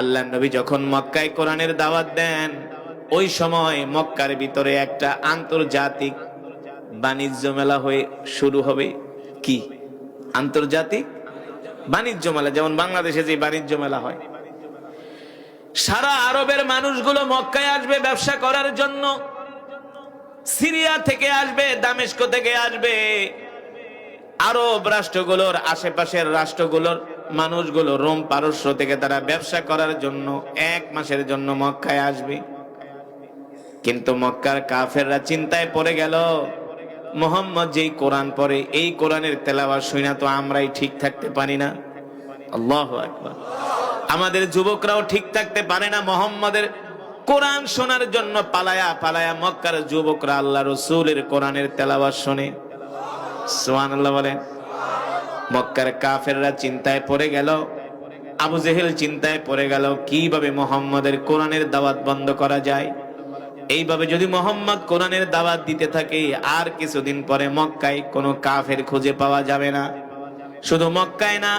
আল্লাহ নবী যখন মক্কায় কোরআনের দাওয়াত দেন, ওই সময় মক্কার ভিতরে একটা আন্তর্জাতিক বাণিজ্য মেলা হয়ে শুরু হবে। কি? আন্তর্জাতিক বাণিজ্য মেলা, যেমন বাংলাদেশে যে বাণিজ্য মেলা হয়। সারা আরবের মানুষগুলো মক্কায় আসবে ব্যবসা করার জন্য। সিরিয়া থেকে আসবে, দামেস্ক থেকে আসবে। আরব রাষ্ট্রগুলোর আশেপাশের রাষ্ট্রগুলোর মানুষগুলো রোম পারস্য থেকে তারা ব্যবসা করার জন্য এক মাসের জন্য মক্কায় আসবে। কিন্তু মক্কার কাফেররা চিন্তায় পড়ে গেল, মোহাম্মদ যেই কোরআন পড়ে, এই কোরআনের তেলাওয়াত শুনা তো আমরাই ঠিক থাকতে পারি না। আল্লাহ আকবার। আমাদের যুবকরাও ঠিক থাকতে পারে না, মোহাম্মদের কোরআন শোনার জন্য পালায়া পালায়া মক্কার যুবকরা আল্লাহ রসুলের কোরআনের তেলাওয়াত শোনে। সোহান আল্লাহ বলেন মক্কার কাফেররা চিন্তায় পড়ে গেল। আবু জেহেল চিন্তায় পড়ে গেল, কীভাবে মোহাম্মদের কোরআনের দাওয়াত বন্ধ করা যায়? এইভাবে যদি মোহাম্মদ কোরআনের দাওয়াত দিতে থাকে, আর কিছুদিন পরে মক্কায় কোনো কাফের খুঁজে পাওয়া যাবে না। শুধু মক্কায় না,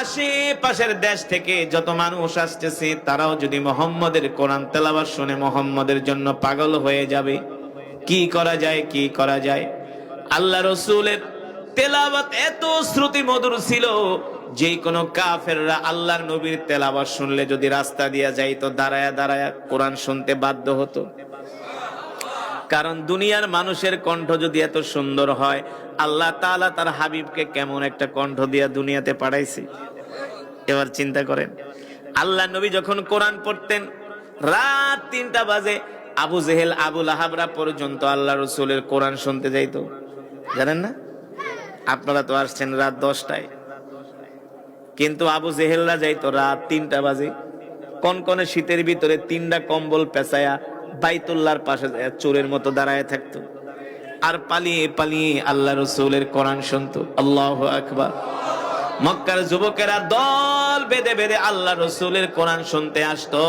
আশেপাশের দেশ থেকে যত মানুষ আসতেছে, তারাও যদি মোহাম্মদের কোরআন তেলাওয়াত শুনে মোহাম্মদের জন্য পাগল হয়ে যাবে, কি করা যায়, কি করা যায়? আল্লাহ রসুলের তেলাওয়াত এত শ্রুতি মধুর ছিল, যে কোনো কাফেররা আল্লাহর নবীর তেলাওয়াত শুনলে যদি রাস্তা দিয়া যাইতো, দাঁড়ায়া দাঁড়ায়া কোরআন শুনতে বাধ্য হতো। কারণ দুনিয়ার মানুষের কণ্ঠ যদি এত সুন্দর হয়, আল্লাহ তাআলা তার হাবিবকে কেমন একটা কণ্ঠ দিয়া দুনিয়াতে পাঠাইছে। এবার চিন্তা করেন, আল্লাহ নবী যখন কোরআন পড়তেন, রাত তিনটা বাজে, আবু জেহেল আবুল আহাবরা পর্যন্ত আল্লাহ রসুলের কোরআন শুনতে যাইতো। জানেন না? আপনারা তো আসছেন রাত দশটায়। কিন্তু আবু জেহেলরা যাইতো রাত তিনটা বাজে। কনকনে শীতের ভিতরে তিনটা কম্বল পেঁচায়া বাইতুল্লাহর পাশে চোরের মতো দাঁড়ায় থাকতো। আর পালিয়ে পালিয়ে আল্লাহ রসুলের কোরআন শুনতো, আল্লাহ আকবার। মক্কার যুবকেরা দল বেঁধে বেঁধে আল্লাহ রসুলের কোরআন শুনতে আসতো।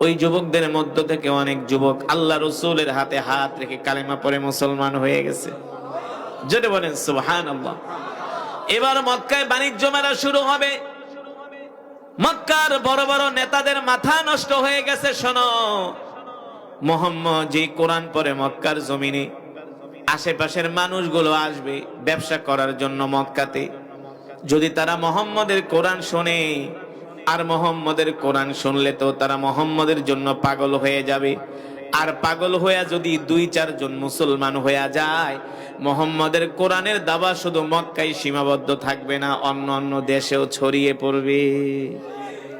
ওই যুবকদের মধ্য থেকে অনেক যুবক আল্লাহ রসুলের হাতে হাত রেখে কালেমা পরে মুসলমান হয়ে গেছে। যদি বলেন সুবহান আল্লাহ এবার মক্কায় বাণিজ্য মেলা শুরু হবে। মক্কার বড় বড় নেতাদের মাথা নষ্ট হয়ে গেছে, শোনো। মোহাম্মদ যে কোরআন পরে মক্কার জমিনে। আশেপাশের মানুষগুলো আসবে ব্যবসা করার জন্য মক্কাতে। যদি তারা মোহাম্মদের কোরআন শোনে, আর মোহাম্মদের কোরআন শুনলে তো তারা মোহাম্মদের জন্য পাগল হয়ে যাবে। আর পাগল হইয়া যদি দুই চারজন মুসলমান হইয়া যায়, মোহাম্মদের কোরআনের দাবা শুধু মক্কায় সীমাবদ্ধ থাকবে না অন্য অন্য দেশেও ছড়িয়ে পড়বে।